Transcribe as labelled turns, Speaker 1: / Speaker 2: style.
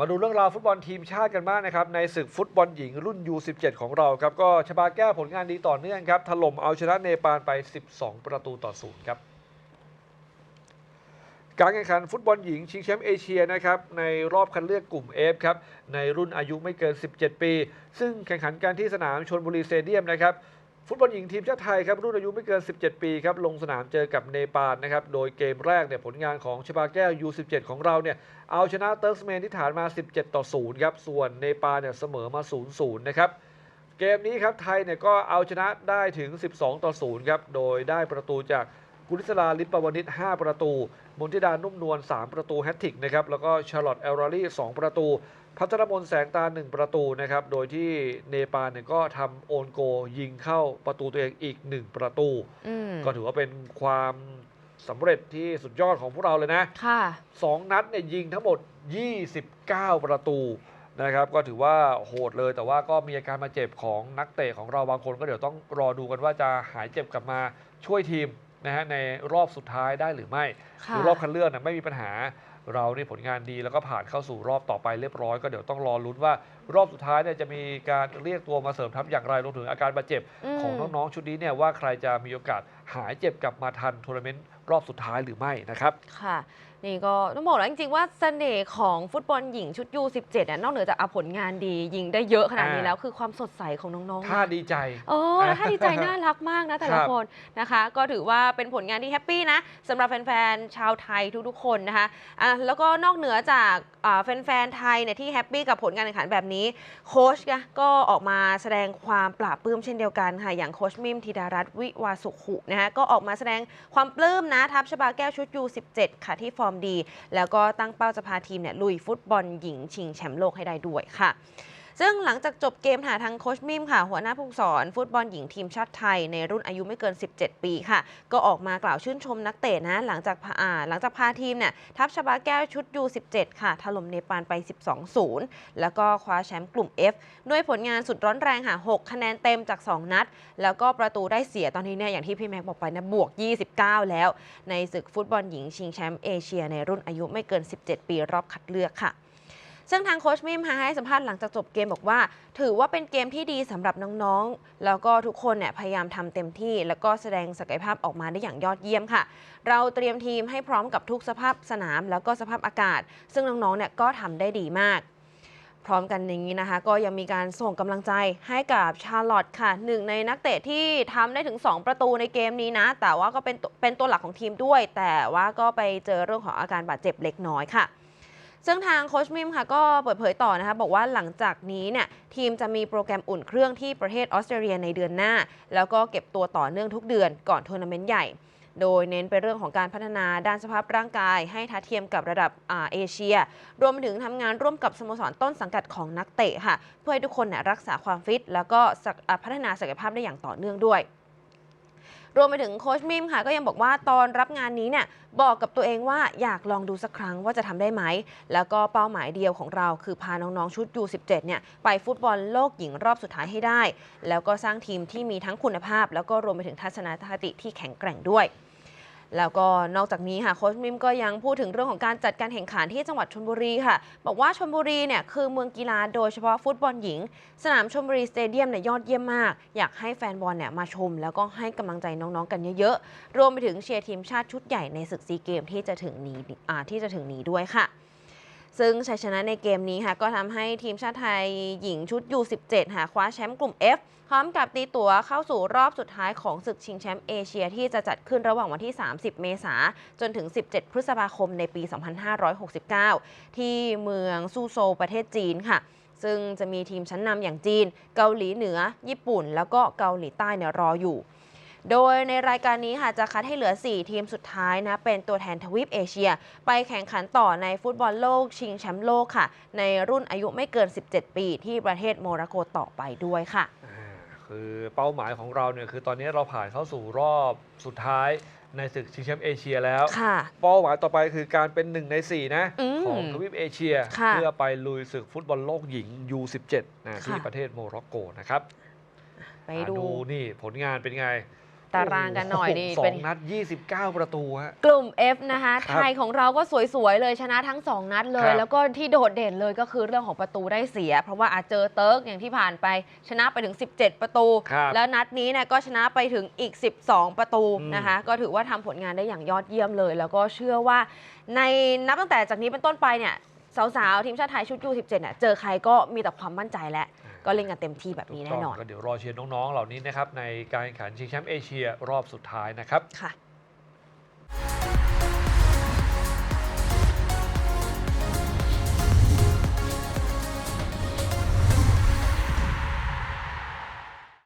Speaker 1: มาดูเรื่องราวฟุตบอลทีมชาติกันบ้างนะครับ ในศึกฟุตบอลหญิงรุ่น U17 ของเราครับ ก็ชบาแก้วผลงานดีต่อเนื่องครับ ถล่มเอาชนะเนปาลไป 12 ประตูต่อศูนย์ครับ การแข่งขันฟุตบอลหญิงชิงแชมป์เอเชียนะครับในรอบคัดเลือกกลุ่ม F ครับ ในรุ่นอายุไม่เกิน 17 ปี ซึ่งแข่งขันกันที่สนามชนบุรีสเตเดียมนะครับ ฟุตบอลหญิงทีมชาติไทยครับรุ่นอายุไม่เกิน 17 ปีครับลงสนามเจอกับเนปาลนะครับโดยเกมแรกเนี่ยผลงานของชบาแก้ว U17 ของเราเนี่ยเอาชนะเติร์กสเมนที่ฐานมา 17 ต่อ 0 ครับ ส่วนเนปาลเนี่ยเสมอมา 0-0 นะครับ เกมนี้ครับไทยเนี่ยก็เอาชนะได้ถึง 12 ต่อ 0 ครับ โดยได้ประตูจาก กุลิศลาลิปปวนิช5ประตู มนทิดานุ่มนวล3ประตูแฮตทริกนะครับแล้วก็ชาร์ลอตเอลรารี่2ประตู พัทรมนแสงตา 1 ประตูนะครับโดยที่เนปาลเนี่ยก็ทำโอนโกยิงเข้าประตูตัวเองอีก 1 ประตู
Speaker 2: อืม
Speaker 1: ก็ถือว่าเป็นความสำเร็จที่สุดยอดของพวกเราเลยนะ
Speaker 2: ค่ะ
Speaker 1: 2นัดเนี่ยยิงทั้งหมด 29 ประตูนะครับก็ถือว่าโหดเลยแต่ว่าก็มีอาการมาเจ็บของนักเตะของเราบางคนก็เดี๋ยวต้องรอดูกันว่าจะหายเจ็บกลับมาช่วยทีม นะฮะในรอบสุดท้ายได้หรือไม่
Speaker 2: ค่ะ
Speaker 1: คือรอบคัดเลือกนะไม่มีปัญหาเรานี่ผลงานดีแล้วก็ผ่านเข้าสู่รอบต่อไปเรียบร้อยก็เดี๋ยวต้องรอลุ้นว่า รอบสุดท้ายเนี่ยจะมีการเรียกตัวมาเสริมทัพอย่างไรรวมถึงอาการบาดเจ็บ
Speaker 2: ม
Speaker 1: ของน้องๆชุดนี้เนี่ยว่าใครจะมีโอกาส หายเจ็บกลับมาทันทัวร์นาเมนต์รอบสุดท้ายหรือไม่นะครับ
Speaker 2: ค่ะ นี่ก็ต้องบอกแล้วจริงๆว่าเสน่ห์ของฟุตบอลหญิงชุดยู17 เนี่ยนอกเหนือจากเอาผลงานดี ยิงได้เยอะขนาดนี้
Speaker 1: อ่า
Speaker 2: แล้ว คือความสดใสของน้องๆ
Speaker 1: ถ้าดีใจ
Speaker 2: โอ้แล้วถ้าดีใจน่ารักมากนะแต่ละ
Speaker 1: ครับ
Speaker 2: คนนะคะ ก็ถือว่าเป็นผลงานที่แฮปปี้นะสำหรับแฟนๆ ชาวไทยทุกๆ คนนะคะอะแล้วก็นอกเหนือจากอ่าแฟนๆ ไทยเนี่ยที่แฮปปี้กับผลการแข่งขันแบบนี้ โค้ชนะก็ออกมาแสดงความปราบปลื้มเช่นเดียวกันค่ะอย่างโค้ชมิมธิดารัตน์วิวาสุขุนะคะก็ออกมาแสดงความปลื้มนะทัพชบาแก้วชุดยู17ค่ะที่ฟอร์มดี แล้วก็ตั้งเป้าจะพาทีมเนี่ยลุยฟุตบอลหญิงชิงแชมป์โลกให้ได้ด้วยค่ะ ซึ่งหลังจากจบเกมหาทางโคชมิมค่ะ หัวหน้าผู้สอนฟุตบอลหญิงทีมชาติไทยในรุ่นอายุไม่เกิน 17 ปีค่ะ ก็ออกมากล่าวชื่นชมนักเตะนะ หลังจากพาอ่าหลังจากพาทีมเนี่ยทัพชบาแก้วชุดยู17 ค่ะถล่มเนปาลไป 12-0 แล้วก็คว้าแชมป์กลุ่ม F ด้วยผลงานสุดร้อนแรงค่ะ 6 คะแนนเต็มจาก 2 นัด แล้วก็ประตูได้เสียตอนนี้เนี่ยอย่างที่พี่แม็กบอกไปนะบวก 29 แล้ว ในศึกฟุตบอลหญิงชิงแชมป์เอเชียในรุ่นอายุไม่เกิน 17 ปีรอบคัดเลือกค่ะ ซึ่งทางโค้ชมิมให้สัมภาษณ์หลังจากจบเกมบอกว่า ถือว่าเป็นเกมที่ดีสำหรับน้องๆ แล้วก็ทุกคนเนี่ยพยายามทำเต็มที่ แล้วก็แสดงศักยภาพออกมาได้อย่างยอดเยี่ยมค่ะ เราเตรียมทีมให้พร้อมกับทุกสภาพสนาม แล้วก็สภาพอากาศ ซึ่งน้องๆเนี่ยก็ทำได้ดีมากพร้อมกันอย่างนี้นะคะ ก็ยังมีการส่งกำลังใจให้กับชาร์ลอตค่ะหนึ่งในนักเตะที่ทำได้ถึง 2 ประตูในเกมนี้นะ แต่ว่าก็เป็นเป็นตัวหลักของทีมด้วย แต่ว่าก็ไปเจอเรื่องของอาการบาดเจ็บเล็กน้อยค่ะ ซึ่งทางโคชมิมค่ะก็เปิดเผยต่อนะคะบอกว่าหลังจากนี้เนี่ยทีมจะมีโปรแกรมอุ่นเครื่องที่ประเทศออสเตรเลียในเดือนหน้า แล้วก็เก็บตัวต่อเนื่องทุกเดือนก่อนทัวร์นาเมนต์ใหญ่ โดยเน้นไปเรื่องของการพัฒนาด้านสภาพร่างกาย ให้ทัดเทียมกับระดับอาเอเชีย รวมถึงทำงานร่วมกับสโมสรต้นสังกัดของนักเตะค่ะ เพื่อให้ทุกคนรักษาความฟิต แล้วก็พัฒนาศักยภาพได้อย่างต่อเนื่องด้วย รวมไปถึงโค้ชมิมค่ะก็ยังบอกว่าตอนรับงานนี้เนี่ยบอกกับตัวเองว่าอยากลองดูสักครั้งว่าจะทำได้ไหม แล้วก็เป้าหมายเดียวของเรา คือพาน้องๆชุด U17 เนี่ยไปฟุตบอลโลกหญิงรอบสุดท้ายให้ได้ แล้วก็สร้างทีมที่มีทั้งคุณภาพ แล้วก็รวมไปถึงทัศนคติที่แข็งแกร่งด้วย แล้วก็นอกจากนี้ค่ะโค้ชมิมก็ยังพูดถึงเรื่องของการจัดการแข่งขันที่จังหวัดชลบุรีค่ะ บอกว่าชลบุรีเนี่ยคือเมืองกีฬาโดยเฉพาะฟุตบอลหญิง สนามชลบุรีสเตเดียมเนี่ยยอดเยี่ยมมาก อยากให้แฟนบอลเนี่ยมาชม แล้วก็ให้กำลังใจน้องๆกันเยอะๆรวมไปถึงเชียร์ทีมชาติชุดใหญ่ในศึกซีเกมที่จะถึงนี้ที่จะถึงนี้ด้วยค่ะ ซึ่งชัยชนะในเกมนี้ค่ะก็ทำให้ทีมชาติไทยหญิงชุด U17 ค่ะคว้าแชมป์กลุ่ม F พร้อมกับตีตั๋วเข้าสู่รอบสุดท้ายของศึกชิงแชมป์เอเชียที่จะจัดขึ้นระหว่างวันที่ 30 เมษาจนถึง 17 พฤษภาคมในปี 2569 ที่เมืองซูโซประเทศจีนค่ะ ซึ่งจะมีทีมชั้นนำอย่างจีน เกาหลีเหนือ ญี่ปุ่น แล้วก็เกาหลีใต้เนี่ยรออยู่ โดยในรายการนี้ค่ะจะคัดให้เหลือ 4 ทีมสุดท้ายนะเป็นตัวแทนทวีปเอเชีย ไปแข่งขันต่อในฟุตบอลโลกชิงแชมป์โลกค่ะ ในรุ่นอายุไม่เกิน 17 ปีที่ประเทศโมร็อกโกต่อไปด้วยค่ะ
Speaker 1: อ่าคือเป้าหมายของเราเนี่ยคือตอนนี้เราผ่านเข้าสู่รอบสุดท้ายในศึกชิงแชมป์เอเชียแล้ว
Speaker 2: ค่ะ
Speaker 1: เป้าหมายต่อไปคือการเป็นหนึ่งใน 4 นะ
Speaker 2: อืม
Speaker 1: ของทวีปเอเชีย
Speaker 2: ค่ะ
Speaker 1: เพื่อไปลุยศึกฟุตบอลโลกหญิง U17 นะที่
Speaker 2: ค่ะ
Speaker 1: ประเทศโมร็อกโกนะครับ
Speaker 2: ไป
Speaker 1: อ่า
Speaker 2: ดู
Speaker 1: นี่ผลงานเป็นไง
Speaker 2: ตารางกันหน่อยนี่
Speaker 1: สอ
Speaker 2: เป็น
Speaker 1: งนัด 29 ประตูฮะ
Speaker 2: กลุ่ม F นะคะ
Speaker 1: ครับ
Speaker 2: ไทยของเราก็สวยๆเลยชนะทั้ง 2 นัดเล
Speaker 1: ครั
Speaker 2: ย
Speaker 1: บ
Speaker 2: แล้วก็ที่โดดเด่นเลยก็คือเรื่องของประตูได้เสีย เพราะว่าอาจเจอเติร์กอย่างที่ผ่านไปชนะไปถึง 17 ประตู
Speaker 1: ครับ
Speaker 2: แล้วนัดนี้เนี่ยก็ชนะไปถึงอีก 12 ประตู
Speaker 1: อืม
Speaker 2: นะคะ ก็ถือว่าทำผลงานได้อย่างยอดเยี่ยมเลย แล้วก็เชื่อว่าในนับตั้งแต่จากนี้เป็นต้นไปเนี่ยสาวๆ ทีมชาติไทยชุดยู17เนี่ยเจอใครก็มีแต่ความมั่นใจและ ก็เล่นกันเต็มที่แบบนี้แน่นอน
Speaker 1: ก็เดี๋ยวรอเชียร์น้องๆเหล่านี้นะครับในการแข่งขันชิงแชมป์เอเชียรอบสุดท้ายนะครับ
Speaker 2: ค่ะ